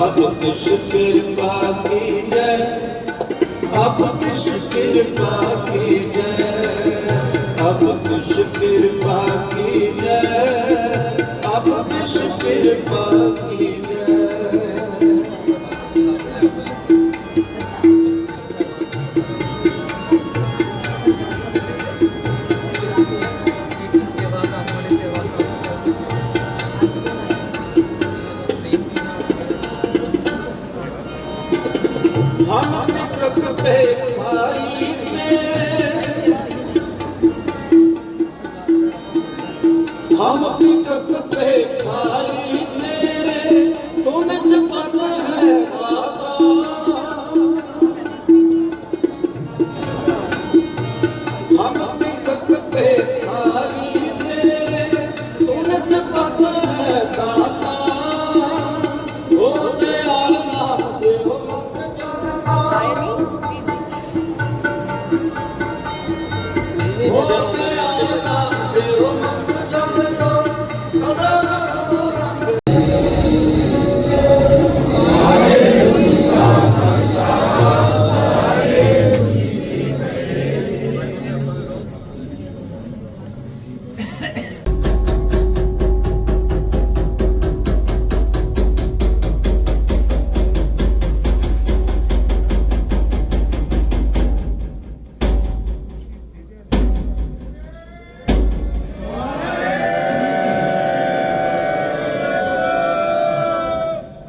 अब किस कृपा की जय अब किस कृपा की जय अब किस कृपा की जय अब किस कृपा की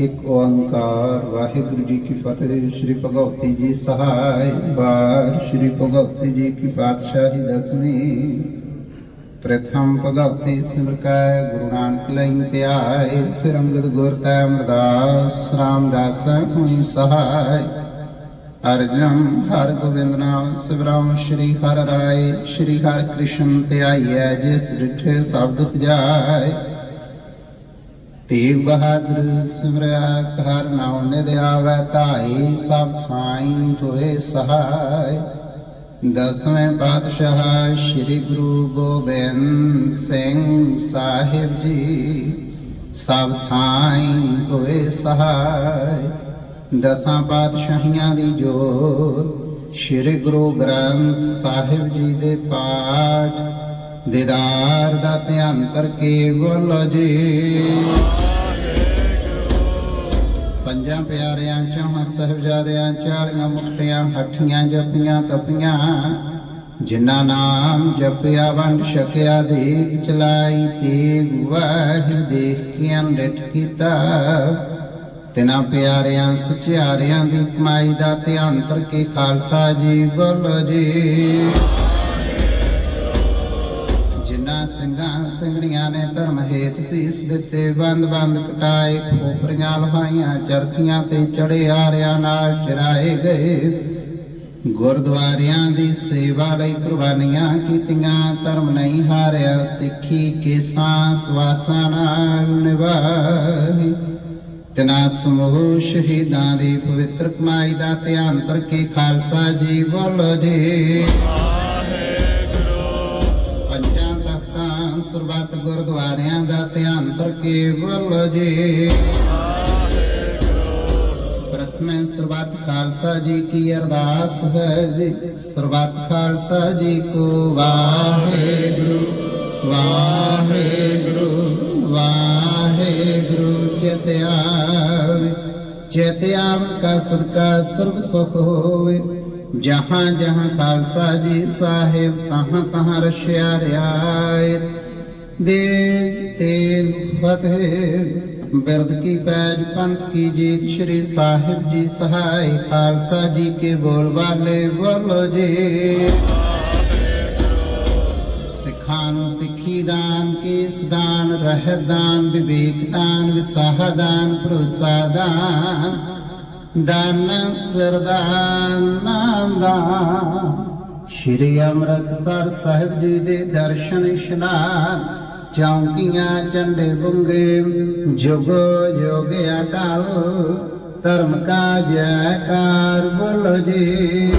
ਇੱਕ ਓੰਕਾਰ। ਵਾਹਿਗੁਰੂ ਜੀ ਕੀ ਫਤਿਹ। ਸ੍ਰੀ ਭਗਵਤੀ ਜੀ ਸਹਾਇ ਬਾਰ। ਸ੍ਰੀ ਭਗਵਤੀ ਜੀ ਕੀ ਪਾਤਸ਼ਾਹੀ ਦਸਵੀਂ। ਪ੍ਰਥਮ ਭਗਵਤੀ ਸਿਮਰਕੈ ਗੁਰੂ ਨਾਨਕ ਲਈ ਧਿਆਏ। ਫਿਰ ਅੰਗਦ ਗੁਰ ਤੈ ਅਮਰਦਾਸ, ਰਾਮਦਾਸ ਹੋਈ ਸਹਾਇ ਅਰਜਨ ਹਰ ਗੋਬਿੰਦ ਨਾਮ ਸਿਮਰਨ ਸ੍ਰੀ ਹਰਿ ਰਾਏ। ਸ੍ਰੀ ਹਰਿ ਕ੍ਰਿਸ਼ਨ ਧਿਆਈਐ, ਜਿਸ ਰਿਠੇ ਸਭ ਜਾਏ। ਤੇਗ ਬਹਾਦਰ ਸਿਮਰਿਆ ਹਰ ਨਾਉ ਨਿਧ ਆਵੈ ਧਾਈ, ਸਭ ਥਾਈ ਹੋਏ ਸਹਾਇ ਦਸਵੇਂ ਪਾਤਸ਼ਾਹ ਸ੍ਰੀ ਗੁਰੂ ਗੋਬਿੰਦ ਸਿੰਘ ਸਾਹਿਬ ਜੀ, ਸਭ ਥਾਈ ਹੋਏ ਸਹਾਇ ਦਸਾਂ ਪਾਤਸ਼ਾਹੀਆਂ ਦੀ ਜੋਤ ਸ੍ਰੀ ਗੁਰੂ ਗ੍ਰੰਥ ਸਾਹਿਬ ਜੀ ਦੇ ਪਾਠ। ਦੀਦਾਰ ਦਾ ਧਿਆਨ ਕਰਕੇ ਬੋਲੋ ਜੀ। ਪੰਜਾਂ ਪਿਆਰਿਆਂ ਚੌਹਾਂ ਸਹਿਬਜ਼ਾਦਿਆਂ ਚਾਲੀਆਂ ਮੁਕਤਿਆਂ, ਹੱਠੀਆਂ ਜਪੀਆਂ ਤਪੀਆਂ। ਜਿਨ੍ਹਾਂ ਨਾਮ ਜਪਿਆ ਵੰਡ ਛਕਿਆ ਦੇਖ ਚਲਾਈ ਤੇ ਵਾਹਿ ਦੇਖ ਕੇ ਅੰਡਟ ਕੀਤਾ। ਤਿਨਾਂ ਪਿਆਰਿਆਂ, ਸਚਿਆਰਿਆਂ ਦੀ ਕਮਾਈ ਦਾ ਧਿਆਨ ਕਰਕੇ ਖਾਲਸਾ ਜੀ ਬੋਲੋ ਜੀ। ਸਿੰਘਾਂ ਸਿੰਘੜੀਆਂ ਨੇ ਧਰਮ ਹੇਤ ਸੀਸ ਦਿੱਤੇ, ਬੰਦ ਬੰਦ ਕਟਾਏ, ਖੋਪਰੀਆਂ ਲਹਾਈਆਂ ਚਰਖੀਆਂ ਤੇ ਚੜੇ ਆਰਿਆਂ ਨਾਲ ਚਰਾਏ ਗਏ। ਗੁਰਦੁਆਰਿਆਂ ਦੀ ਸੇਵਾ ਲਈ ਕੁਰਬਾਨੀਆਂ ਕੀਤੀਆਂ, ਧਰਮ ਨਹੀਂ ਹਾਰਿਆ, ਸਿੱਖੀ ਕੇਸਾਂ ਸਵਾਸਾਂ ਨਾਲ ਨਿਭਾਈ। ਤਿਨਾ ਸਮੂਹ ਸ਼ਹੀਦਾਂ ਦੀ ਪਵਿੱਤਰ ਕਮਾਈ ਦਾ ਧਿਆਨ ਕਰਕੇ ਖਾਲਸਾ ਜੀ ਬੋਲੋ ਜੀ। ਤਖਤਾਂ ਸਰਬੱਤ ਗੁਰਦੁਆਰਿਆਂ ਦਾ ਧਿਆਨ ਕਰਕੇ ਬੋਲੋ ਜੀ। ਪ੍ਰਥਮੇ ਸਰਬੱਤ ਖਾਲਸਾ ਜੀ ਕੀ ਅਰਦਾਸ ਹੈ ਜੀ। ਸਰਬੱਤ ਖਾਲਸਾ ਜੀ ਕੋ ਵਾਹਿਗੁਰੂ ਵਾਹਿਗੁਰੂ ਵਾਹਿਗੁਰੂ ਚਿਤਿਆਵੇ ਚਿਤਿਆਵ ਕਾ ਸਦਕਾ ਸਰਬ ਸੁਖ ਹੋਵੇ। ਜਹਾਂ ਜਹਾਂ ਖਾਲਸਾ ਜੀ ਸਾਹਿਬ, ਤਹਾਂ ਤਹਾਂ ਰਸ਼ਿਆ ਰਿਆਇਤ। ਦੇ ਤੇਗ ਫਤਿਹ ਬਿਰਦ ਕੀ ਪੈਜ ਪੰਥ ਕੀ ਜੀਤ, ਸ਼੍ਰੀ ਸਾਹਿਬ ਜੀ ਸਹਾਈ ਖਾਲਸਾ ਜੀ ਕੇ ਬੋਲ ਵਾਲੇ ਬੋਲੋ ਜੀ। ਸਿੱਖਾਂ ਨੂੰ ਸਿੱਖੀ ਦਾਨ, ਕੇਸ ਦਾਨ, ਰਹਿਤ ਦਾਨ, ਵਿਵੇਕ ਦਾਨ, ਵਿਸਾਹ ਦਾਨ, ਭਰੋਸਾ ਦਾਨ ਦਾਨ, ਸਰਦਾਨ, ਨਾਮ ਦਾਨ। ਸ਼੍ਰੀ ਅੰਮ੍ਰਿਤਸਰ ਸਾਹਿਬ ਜੀ ਦੇ ਦਰਸ਼ਨ ਇਸ਼ਨਾਨ ਚੌਂਕੀਆਂ ਚੰਡੇ ਬੁੰਗੇ, ਜੁਗੋ ਜੋਗ ਅਟਲ, ਧਰਮ ਕਾ ਜੈਕਾਰ ਬੋਲੋ ਜੀ।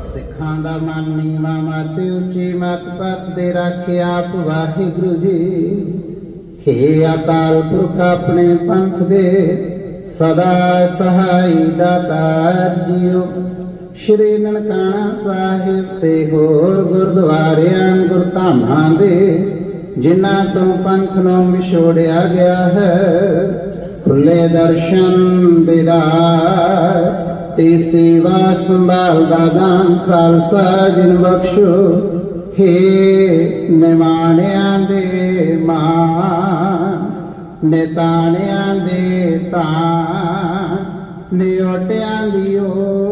ਸਿੱਖਾਂ ਦਾ ਮਨ ਨੀਵਾ ਮਾਤੇ ਉੱਚੀ ਮਤ ਪਤ ਦੇ ਰੱਖੇ ਆਪ ਵਾਹਿਗੁਰੂ ਜੀ। ਹੇ ਅਕਾਲ ਪੁਰਖ ਆਪਣੇ ਪੰਥ ਦੇ, ਸਦਾ ਸਹਾਈ ਦਾਤਾਰ ਜੀਓ ਸ਼੍ਰੀ ਨਨਕਾਣਾ ਸਾਹਿਬ ਤੇ ਹੋਰ ਗੁਰਦੁਆਰਿਆਂ, ਗੁਰਧਾਮਾਂ ਦੇ, ਜਿਨ੍ਹਾਂ ਤੋਂ ਪੰਥ ਨੂੰ ਵਿਛੋੜਿਆ ਗਿਆ ਹੈ, ਖੁੱਲੇ ਦਰਸ਼ਨ ਦਿਦਾਰ ਤੇ ਸੇਵਾ ਸੰਭਾਲ ਦਾ ਦਾਨ ਖਾਲਸਾ ਜਿਨ ਬਖਸ਼ੋ। ਹੇ ਨਿਮਾਣਿਆਂ ਦੇ ਮਾਨ, ਨਿਤਾਣਿਆਂ ਦੇ ਤਾਂ ਨਿਉਟਿਆਂ ਦੀ ਓ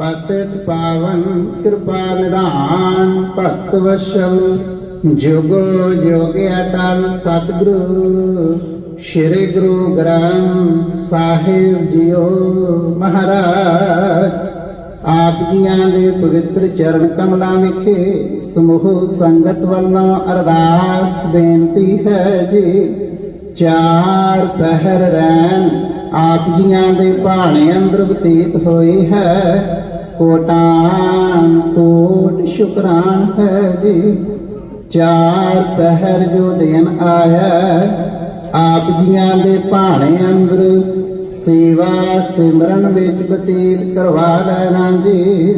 ਪਤਿਤ ਪਾਵਨ ਕਿਰਪਾ ਨਿਧਾਨ, ਭਗਤ ਵਸ਼ਲ, ਜੁਗੋ ਜੋਗ ਅਟਲ ਸਤਿਗੁਰੂ, ਸ਼੍ਰੀ ਗੁਰੂ ਗ੍ਰੰਥ ਸਾਹਿਬ ਜੀਓ ਮਹਾਰਾਜ। ਆਪ ਜੀਆਂ ਦੇ ਪਵਿੱਤਰ ਚਰਨ ਕਮਲਾਂ ਵਿਖੇ ਸਮੂਹ ਸੰਗਤ ਵੱਲੋਂ ਅਰਦਾਸ ਬੇਨਤੀ ਹੈ ਜੀ। ਚਾਰ ਪਹਿਰ ਰਹਿਣ ਆਪ ਜੀਆਂ ਦੇ ਭਾਣੇ ਅੰਦਰ ਬਤੀਤ ਹੋਈ ਹੈ। ਕੋਟਾਨ ਕੋਟ ਸ਼ੁਕਰਾਨ ਹੈ ਜੀ। ਚਾਰ ਪਹਿਰ ਜੋ ਦਿਨ ਆਇਆ, ਆਪ ਜੀਆਂ ਦੇ ਭਾਣੇ ਅੰਦਰ ਸੇਵਾ ਸਿਮਰਨ ਵਿੱਚ ਬਤੀਤ ਕਰਵਾ ਲੈਣਾ ਜੀ।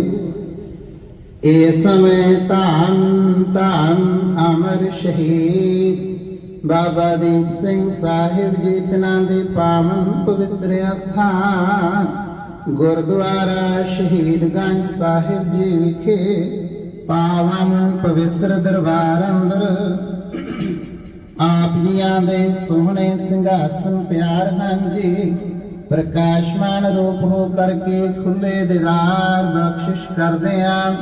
ਇਸ ਸਮੇਂ ਧੰਨ ਧੰਨ ਅਮਰ ਸ਼ਹੀਦ ਬਾਬਾ ਦੀਪ ਸਿੰਘ ਸਾਹਿਬ ਜੀ ਤਨਾਂ ਦੇ ਪਾਵਨ ਪਵਿੱਤਰ ਅਸਥਾਨ। ਗੁਰਦੁਆਰਾ ਸ਼ਹੀਦਗੰਜ ਸਾਹਿਬ ਜੀ ਵਿਖੇ ਪਾਵਨ ਪਵਿੱਤਰ ਦਰਬਾਰ ਅੰਦਰ ਆਪ ਜੀਆਂ ਦੇ ਸੋਹਣੇ ਸਿੰਘਾਸਨ ਤਿਆਰ ਹਨ ਜੀ। ਪ੍ਰਕਾਸ਼ਮਾਨ ਰੂਪ ਹੋ ਕਰਕੇ ਖੁੱਲੇ ਦਿਦਾਰ ਬਖਸ਼ਿਸ਼ ਕਰਦੇ ਆਂ।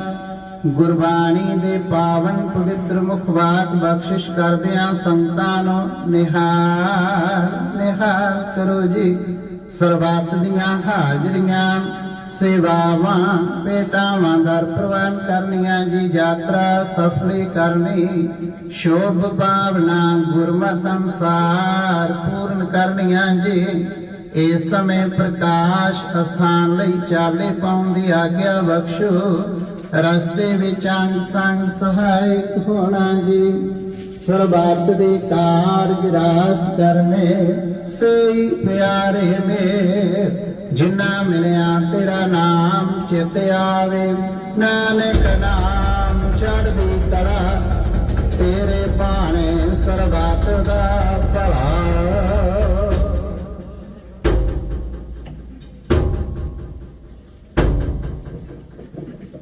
ਗੁਰਬਾਣੀ ਦੇ ਪਾਵਨ ਪਵਿੱਤਰ ਮੁਖ ਵਾਕ ਬਖਸ਼ਿਸ਼ ਕਰਦਿਆਂ ਸੰਤਾਂ ਨੂੰ ਨਿਹਾਲ ਨਿਹਾਲ ਕਰੋ ਜੀ। ਸਰਬੱਤ ਦੀਆਂ ਹਾਜ਼ਰੀਆਂ, ਸੇਵਾਵਾਂ ਬੇਟਾਵਾਂ ਦਰ ਪ੍ਰਵਾਨ ਕਰਨੀਆਂ ਜੀ। ਯਾਤਰਾ ਸਫਲੀ ਕਰਨੀ, ਸ਼ੋਭ ਭਾਵਨਾ ਗੁਰਮਤਿ ਅਨੁਸਾਰ ਪੂਰਨ ਕਰਨੀਆਂ ਜੀ। ਇਸ ਸਮੇਂ ਪ੍ਰਕਾਸ਼ ਅਸਥਾਨ ਲਈ ਚਾਲੇ ਪਾਉਣ ਦੀ ਆਗਿਆ ਬਖਸ਼ੋ। ਰਸਤੇ ਵਿੱਚ ਅੰਗ ਸੰਗ ਸਹਾਇਕ ਹੋਣਾ ਜੀ। ਸਰਬੱਤ ਦੇ ਕਾਰਜ ਰਾਸ ਕਰਨੇ ਸਈ ਪਿਆਰੇ ਮੇ ਜਿਨ੍ਹਾਂ ਮਿਲਿਆ ਤੇਰਾ ਨਾਮ ਚਿਤ ਆਵੇ। ਨਾਨਕ ਨਾਮ ਚੜ੍ਹਦੀ ਕਲਾ, ਤੇਰੇ ਬਾਣੇ ਸਰਬੱਤ ਦਾ ਭਲਾ